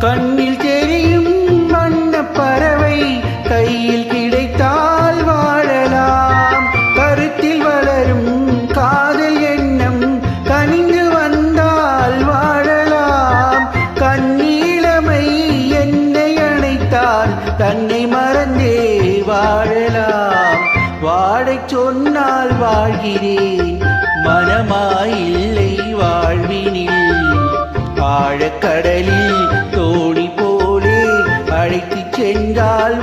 கண்ணில் தெரியும் வண்ண பறவை கையில் கிடைத்தால் வாழலாம். கருத்தில் வளரும் காதல் எண்ணம் கனிந்து வந்தால் வாழலாம். கண்ணீழமை என்னை அணைத்தால் தன்னை மறந்தே வாழலாம். வாழச் சொன்னால் வாழ்கிறேன் மனமாயில்லை. சென்றால்